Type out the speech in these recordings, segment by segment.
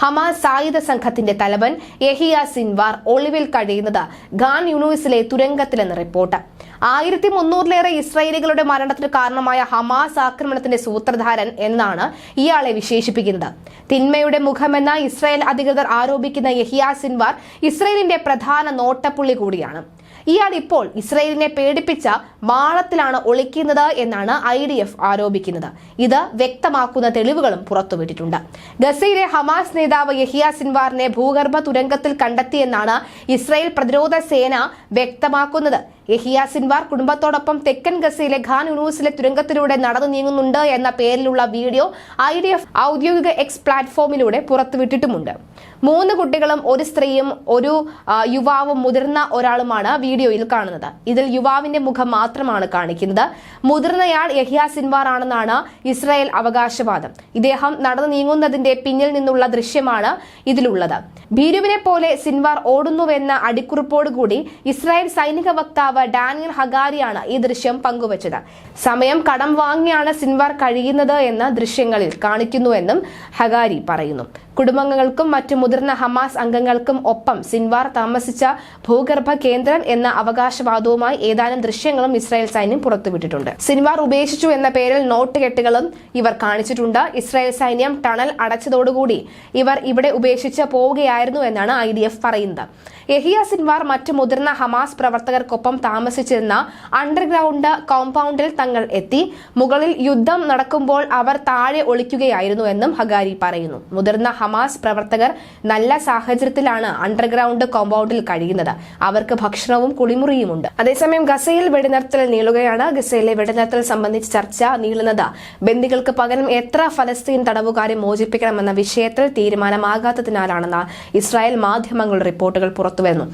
Hamas സായുധ സംഘത്തിന്റെ തലവൻ യഹിയ സിൻവാർ ഒളിവിൽ കഴിയുന്നത് ഖാൻ യൂണിവേഴ്സിലെ തുരങ്കത്തിലെന്ന് റിപ്പോർട്ട്. ആയിരത്തി മുന്നൂറിലേറെ ഇസ്രായേലികളുടെ മരണത്തിന് കാരണമായ ഹമാസ് ആക്രമണത്തിന്റെ സൂത്രധാരൻ എന്നാണ് ഇയാളെ വിശേഷിപ്പിക്കുന്നത്. തിന്മയുടെ മുഖമെന്ന ഇസ്രായേൽ അധികൃതർ ആരോപിക്കുന്ന യഹിയ സിൻവാർ ഇസ്രായേലിന്റെ പ്രധാന നോട്ടപ്പുള്ളി കൂടിയാണ്. ഇയാൾ ഇപ്പോൾ ഇസ്രയേലിനെ പേടിപ്പിച്ച മാളത്തിലാണ് ഒളിക്കുന്നത് എന്നാണ് ഐ ഡി എഫ് ആരോപിക്കുന്നത്. ഇത് വ്യക്തമാക്കുന്ന തെളിവുകളും പുറത്തുവിട്ടിട്ടുണ്ട്. ഗസയിലെ ഹമാസ് നേതാവ് യഹിയ സിൻവാറിനെ ഭൂഗർഭ തുരങ്കത്തിൽ കണ്ടെത്തിയെന്നാണ് ഇസ്രയേൽ പ്രതിരോധ സേന വ്യക്തമാക്കുന്നത്. യഹിയ സിൻവാർ കുടുംബത്തോടൊപ്പം തെക്കൻ ഗസയിലെ ഖാൻ യൂണിവേഴ്സിലെ തുരങ്കത്തിലൂടെ നടന്നു നീങ്ങുന്നുണ്ട് എന്ന പേരിലുള്ള വീഡിയോ ഐ ഡി എഫ് ഔദ്യോഗിക എക്സ് പ്ലാറ്റ്ഫോമിലൂടെ പുറത്തുവിട്ടിട്ടുമുണ്ട്. മൂന്ന് കുട്ടികളും ഒരു സ്ത്രീയും ഒരു യുവാവും മുതിർന്ന ഒരാളുമാണ് വീഡിയോയിൽ കാണുന്നത്. ഇതിൽ യുവാവിന്റെ മുഖം മാത്രമാണ് കാണിക്കുന്നത്. മുതിർന്നയാൾ യഹിയ സിൻവാർ ആണെന്നാണ് ഇസ്രായേൽ അവകാശവാദം. ഇദ്ദേഹം നടന്നു നീങ്ങുന്നതിന്റെ പിന്നിൽ നിന്നുള്ള ദൃശ്യമാണ് ഇതിലുള്ളത്. ഭീരുവിനെ പോലെ സിൻവാർ ഓടുന്നുവെന്ന അടിക്കുറിപ്പോടുകൂടി ഇസ്രായേൽ സൈനിക വക്താവ് ഡാനിയൽ ഹഗാരിയാണ് ഈ ദൃശ്യം പങ്കുവച്ചത്. സമയം കടം വാങ്ങിയാണ് സിൻവാർ കഴിയുന്നത് എന്ന് ദൃശ്യങ്ങളിൽ കാണിക്കുന്നുവെന്നും ഹഗാരി പറയുന്നു. കുടുംബാംഗങ്ങൾക്കും മറ്റു മുതിർന്ന ഹമാസ് അംഗങ്ങൾക്കും ഒപ്പം സിൻവാർ താമസിച്ച ഭൂഗർഭ കേന്ദ്രം എന്ന അവകാശവാദവുമായി ഏതാനും ദൃശ്യങ്ങളും ഇസ്രായേൽ സൈന്യം പുറത്തുവിട്ടിട്ടുണ്ട്. സിൻവാർ ഉപേക്ഷിച്ചു എന്ന പേരിൽ നോട്ട് കെട്ടുകളും ഇവർ കാണിച്ചിട്ടുണ്ട്. ഇസ്രായേൽ സൈന്യം ടണൽ അടച്ചതോടുകൂടി ഇവർ ഇവിടെ ഉപേക്ഷിച്ച് പോവുകയായിരുന്നു എന്നാണ് ഐ ഡി എഫ് പറയുന്നത്. യഹിയ സിൻവാർ മറ്റു മുതിർന്ന ഹമാസ് പ്രവർത്തകർക്കൊപ്പം താമസിച്ചിരുന്ന അണ്ടർഗ്രൗണ്ട് കോമ്പൗണ്ടിൽ തങ്ങൾ എത്തി. മുകളിൽ യുദ്ധം നടക്കുമ്പോൾ അവർ താഴെ ഒളിക്കുകയായിരുന്നു എന്നും ഹഗാരി പറയുന്നു. മുതിർന്ന ഹമാസ് പ്രവർത്തകർ നല്ല സാഹചര്യത്തിലാണ് അണ്ടർഗ്രൗണ്ട് കോമ്പൗണ്ടിൽ കഴിയുന്നത്. അവർക്ക് ഭക്ഷണവും കുളിമുറിയുമുണ്ട്. അതേസമയം ഗസയിൽ വെടിനിർത്തൽ നീളുകയാണ്. ഗസയിലെ വെടിനിർത്തൽ സംബന്ധിച്ച് ചർച്ച നീളുന്നത്. ബന്ദികൾക്ക് പകരം എത്ര ഫലസ്തീൻ തടവുകാരെ മോചിപ്പിക്കണമെന്ന വിഷയത്തിൽ തീരുമാനമാകാത്തതിനാലാണെന്ന് ഇസ്രായേൽ മാധ്യമങ്ങളുടെ റിപ്പോർട്ടുകൾ പുറത്തുവരുന്നു.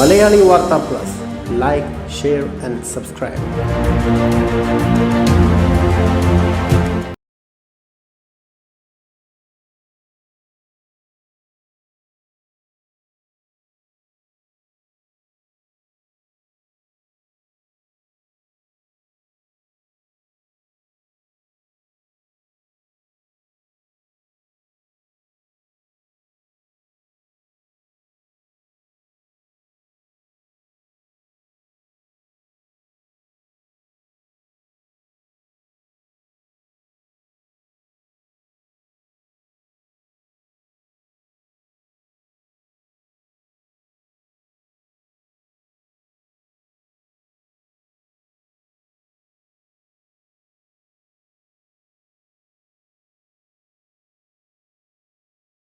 Malayali Vartha plus. Like share and subscribe